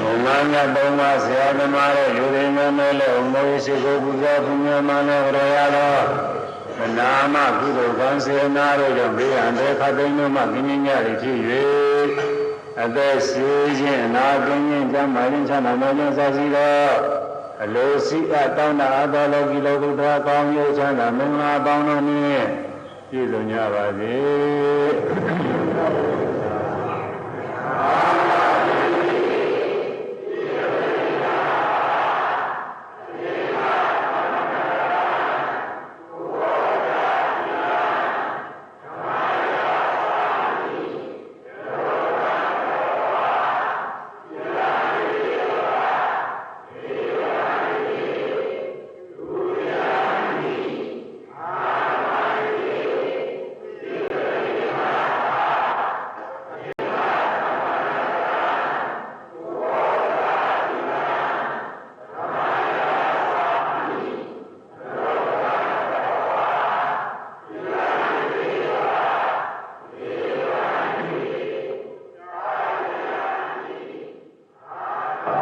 ဘုံမာမြတ် သုံးပါးဆရာသမားရဲ့ယူရင်းမဲမဲလဲဥမေရှိကိုပူဇော်ပူဇော်မှန်နဲ့ကြောရသောမနာမကုသိုလ်ကံစေနာတို့ကြောင့်ဘေးရန်တဲ့ခတ်သိမ်းတို့မှကိဉ္ညရည်ဖြစ်၍အသက်ရှိခြင်းအနာကင်းခြင်းကြမ်းမာခြင်းချမ်းသာခြင်းစသည်သောအလိုစီအပ်တောင်းတအပ်သောလောကီလောကုတ္တရာကောင်းကျိုးချမ်းသာမင်္ဂလာပေါင်းတို့နှင့်ပြည့်စုံကြပါစေ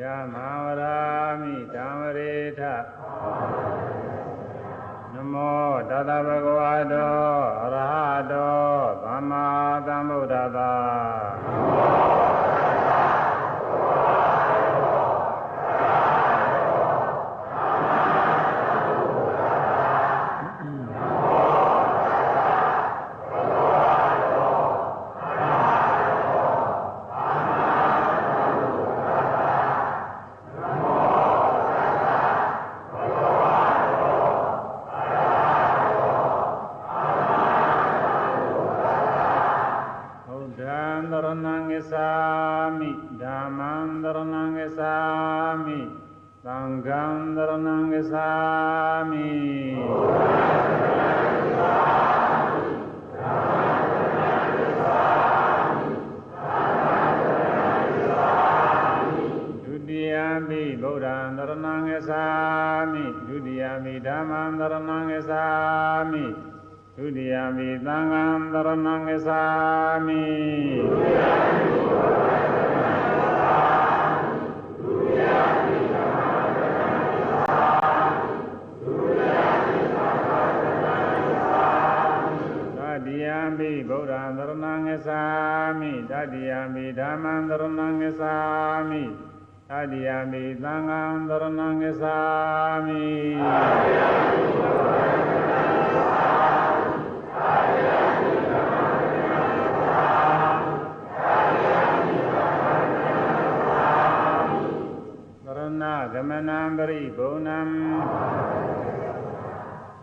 ယမဝရာမိတံဝရေထန မောတတဗဂဝတောအရဟတောသမ္မာသမ္ဗုဒ္ဓသာဘုဒ္ဓံတရဏံဂစ္ဆာမိဓမ္မံတရဏံဂစ္ဆာမိသံဃံတရဏံဂစ္ဆာမိဒုတိယမိဗုဒ္ဓံတရဏံဂစ္ဆာမိဒုတိယမိဓမ္မံတရဏံဂစ္ဆာမိ ဒုတိယမိသံဃံတရဏံဂစ္ဆာမိတတိယံပိဗုဒ္ဓံသရဏံငစ္ဆာမိတတိယံပိဓမ္မံသရဏံငစ္ဆာမိတတိယံပိသံဃံသရဏံငစ္ဆာမိသရဏ ဂမနံပရိဘုံနံ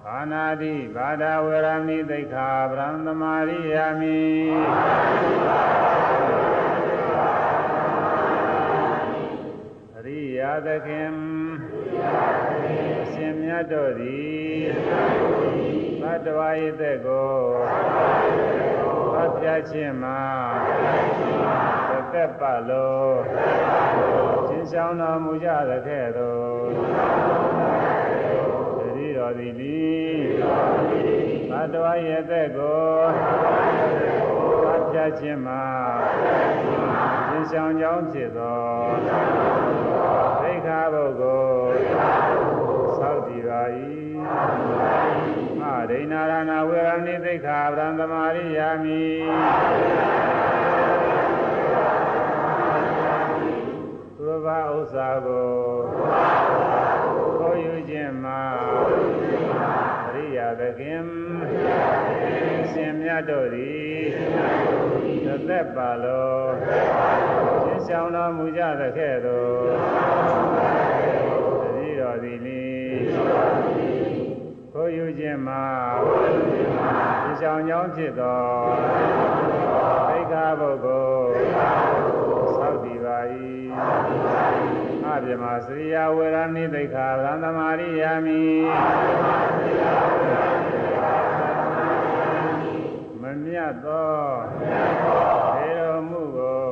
ဘာနာတိဘာဒဝရမိသိက္ခာပရံသမာရိယာမိအရိယာသခင်အရှင်မြတ်တို့သည်သ တ္တဝါ၏သက်ကိုသတ်ပြခြင်းမှာတစ်သက်ပတ်လုံးရှင်းဆောင်တော်မူကြသကဲ့သို့တတိတော်သည်လီသသတ္တဝါရဲ့အသက်ကိုသတ်ဖြတ်ခြင်းမှာသင်ဆောင်ကြောင်းဖြစ်သောသိက္ခာပုဂ္ဂိုလ်သောက်တည်ပါ၏ မဒိဏရဏဝေရဏိသိက္ခာဗရံသမာရိယာမိသူတော်ဘာဥစ္စာကိုကိုယူခြင်းမှာအရိယာသခင်ရှင်မြတ်တို့သည်သသက်ပါလောရှင်းဆောင်တော်မူကြသကဲ့သို့ ခြင်းမှာရှင်းဆောင်ကြောင်းဖြစ်သောသိက္ခာပုဂ္ဂိုလ်သောက်တည်ပါ၏အပြမစရိယဝေရဏိသိက္ခာဗရံသမာရိယာမိမမြတ်သောဒေတော်မူကို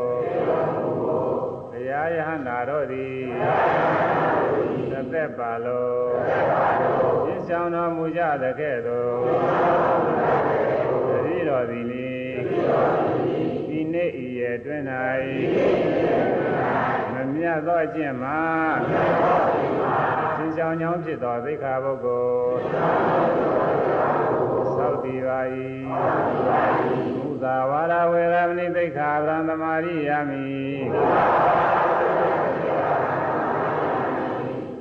ဘုရားယဟန္တာတို့သည်သသက်ပါလို့ ပြည့်စုံတော်မူကြသကဲ့သို့တတိတော်သည်နိဒီနေ့ဤရဲ့အတွင်း၌မမြတ်သောအကျင့်မှာသင်ဆောင်ကြောင်းဖြစ်သောသိက္ခာပုဂ္ဂိုလ်သောက်တည်ပါ၏ဘုသာဝါရဝေရမဏိသိက္ခာဗရံသမာရိယာမိ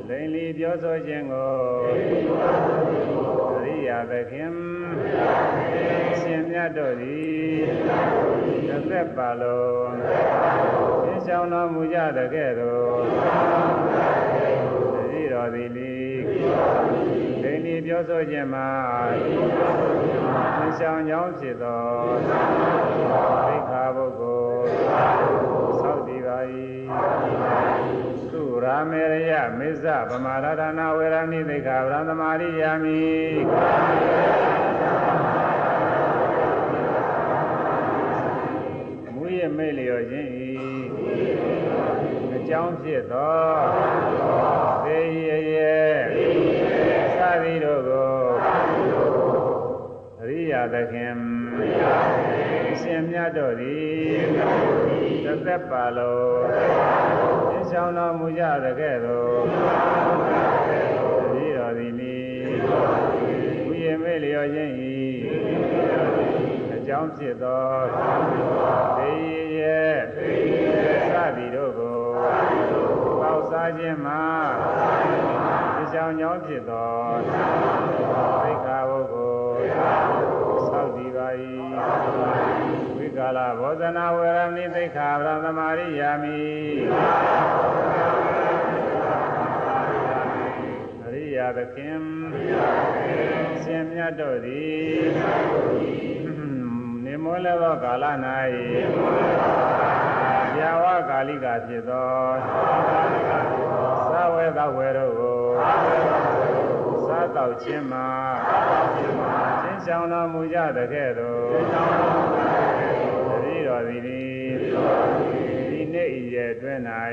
လိန်လီ ပြောဆိုခြင်းကိုအရိယာသခင်ရှင်မြတ်တို့သည်တစ်သက်ပါလုံးသင်ဆောင်တော်မူကြတဲ့ကဲ့သို့တတိတော်သည်လီလိန်လီပြောဆိုခြင်းမှာသင်ဆောင်ကြောင်းဖြစ်သောသိက္ခာပုဂ္ဂိုလ်သောက်တည်ပါ၏ သုရာမေရယမေဇဗမာရဒနာဝေရဏိသိက္ခာဗရံသမာရိယာမိမူရမေလျော်ခြင်းဤအကြောင်းဖြစ်သောသေရရဲ့သတိတို့ကိုအရိယာသခင်ရှင်မြတ်တို့သည်သသက်ပါလို့ သင်ဆောင်တော်မူကြသကဲ့သို့တတိတော်သည်နိဝိယမေလျော်ခြင်းဤအကြောင်းဖြစ်သောသေရဲ့သတိတို့ကိုပေါက်စားခြင်းမှာသင်ဆောင်ကြောင်းဖြစ်သောသိက္ခာပုဂ္ဂိုလ်သောက်တည်ပါ၏ဝိ ကာလဘောဇနာဝေရမဏိသိက္ခာဗရသမာရိယာမိအရိယာသခင်ရှင်မြတ်တို့သည်နေမောလည်းသောကာလ၌ဇာဝကာလိကဖြစ်သောသဝေသဝေတို့ကိုစားတော့ခြင်းမှာရှင်းဆောင်တော်မူကြတဲ့ကဲ့သို့ အတွင်း၌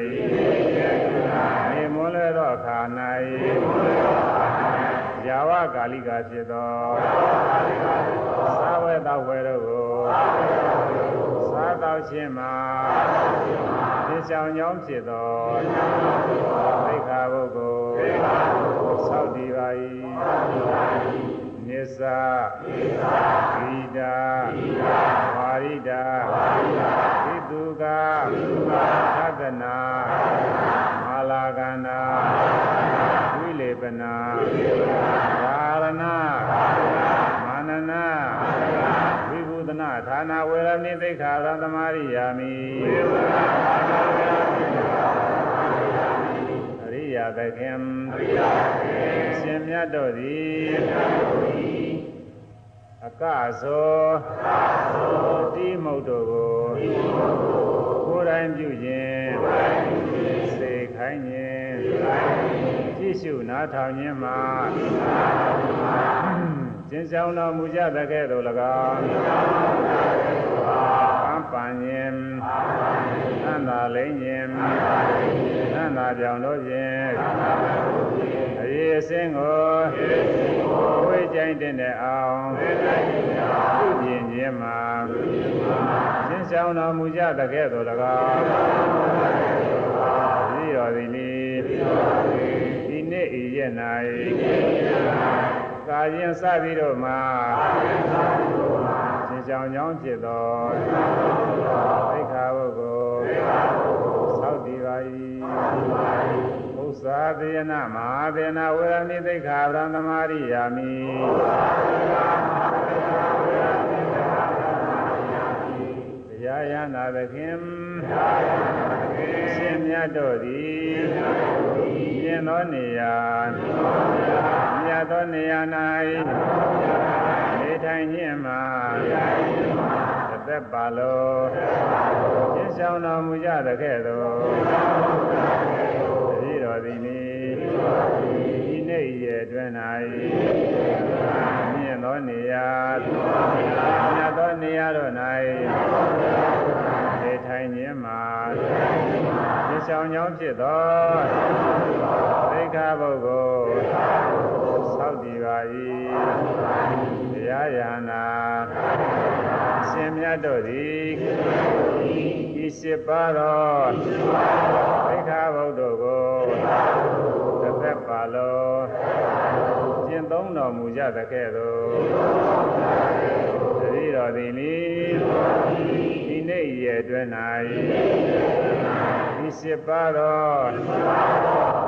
နေမွန်းလဲသောအခါ၌ဇာဝကာလိကဖြစ်သောသဝေသဝေတို့ကိုစားတော့ခြင်းမှာရှင်းဆောင်ကြောင်းဖြစ်သောသိက္ခာပုဂ္ဂိုလ်သောက်တည်ပါ၏နိစ္စဂိတာဝါရိတာဣတုကသဒ္ဒနာမာလာကန္နာဝိလေပနာဓာရဏမာနနာဝိဘုဒ နာဌာနဝေရမဏိသိက္ခာရသမာရိယာမိအရိယာသခင်ရှင်မြတ်တို့သည်အကသောတိမုတ်တို့ကိုကိုယ်တိုင်ပြုခြင်းစေခိုင်းခြင်းကြည့်ရှုနားထောင်ခြင်းမှာ ကျင့်ဆောင်တော်မူကြသကဲ့သို့၎င်းအပန်ခြင်းသန္တာလိမ့်ခြင်းသန္တာပြောင်တို့ဖြင့်အရေးအစင်းကိုဝိကြိုင်တဲ့အောင်ပြုပြင်ခြင်းမှာရှင်းဆောင်တော်မူကြတကဲ့သို့၎င်းပြီးတော်သည်နိဒီနေ့ဤရက်၌ ကာရင်စပြီးတော့မှာရှင်းဆောင်ကြောင်းဖြစ်သောသိက္ခာပုဂ္ဂိုလ်သောက်တည်ပါ၏ဥစ္စာသေယနာမဟာသေနာဝေရဏိသိက္ခာဗရံသမာရိယာမိတရားယနာသခင်ရှ င်မြတ်တို့သည်မြင်သောနေရာမြတ်သောနေရာ၌နေထိုင်ခြင်းမှာအသက်ပါလို့ရှင်းဆောင်တော်မူကြသကဲ့သို့တတိတော်သည်နိဒီနေ့ရဲ့အတွင်း၌မြင်သောနေရာမြတ်သောနေရာတို့၌ နေထိုင်ခြင်းမှာရှင်းဆောင်ကြောင်းဖြစ်သောသိက္ခာပုဂ္ဂိုလ်သောက်တည်ပါ၏တရားယာနာရှင်မြတ်တို့သည်ဤရှိပါတော်သိက္ခာပုဒ်တို့ကိုတစ်သက်ပါလုံးကျင့်သုံးတော်မူကြသကဲ့သို့တတိတော်သည်နိဒီ နေ့ရဲ့အတွင်း၌ဤရှိပါတော်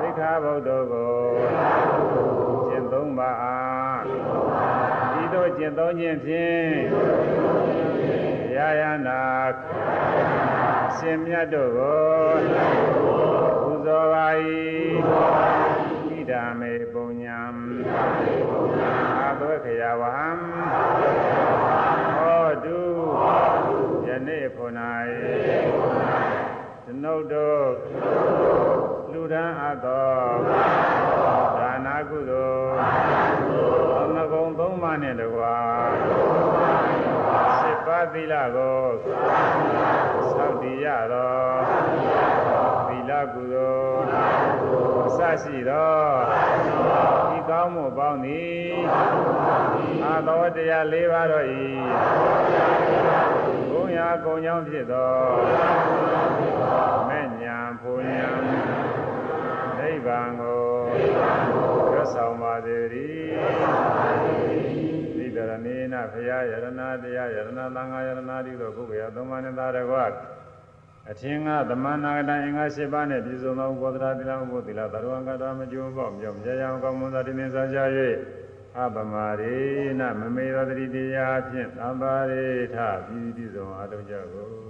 သိက္ခာပုဒ်တို့ကိုကျင့်သုံးပါအားဤသို့ကျင့်သုံးခြင်းဖြင့်ရာယနာရှင်မြတ်တို့ကိုပူဇော်ပါ၏ဣဒာမေပုံညာအာသွေခယဝဟံဟောတုယနေ့ဖို့၌ကျွ န်ုပ်တို့လူဒန်းအပ်သောဒါနာကုသိုလ်အမဂုံသုံးပါးနှင့်တကွာစေပါသီလကိုသောက်တည်ရသောသီလကုသိုလ်အစရှိသောဤကောင်းမှုပေါင်းသည်အာသောတရား၄ပါးတို့၏ ဘုံရာကုံကြောင့်ဖြစ်သောမဲ့ညာဖူညာနိဗ္ဗာန်ကိုရဆောင်ပါစေတည်းသီတရဏေနဖရာယရဏတရားယရဏသံဃာယရဏတိတို့ဘုရားသုံးပါးနဲ့သာတကွာအထင်ကသမဏနာကတအင်္ဂါ၈ပါးနဲ့ပြည့်စုံသောဘောဓရာတိလဥပ္ပတိလသရဝံကတာမကျိုးပေါ့မြောက်မြတ်ရန်ကောင်းမွန်သောတိနေစားကြ၍ အပမရေနမမေသောတတိတရားဖြင့်သံပါရေထပြည်ပြည့်စုံအားထုတ်ကြကုန်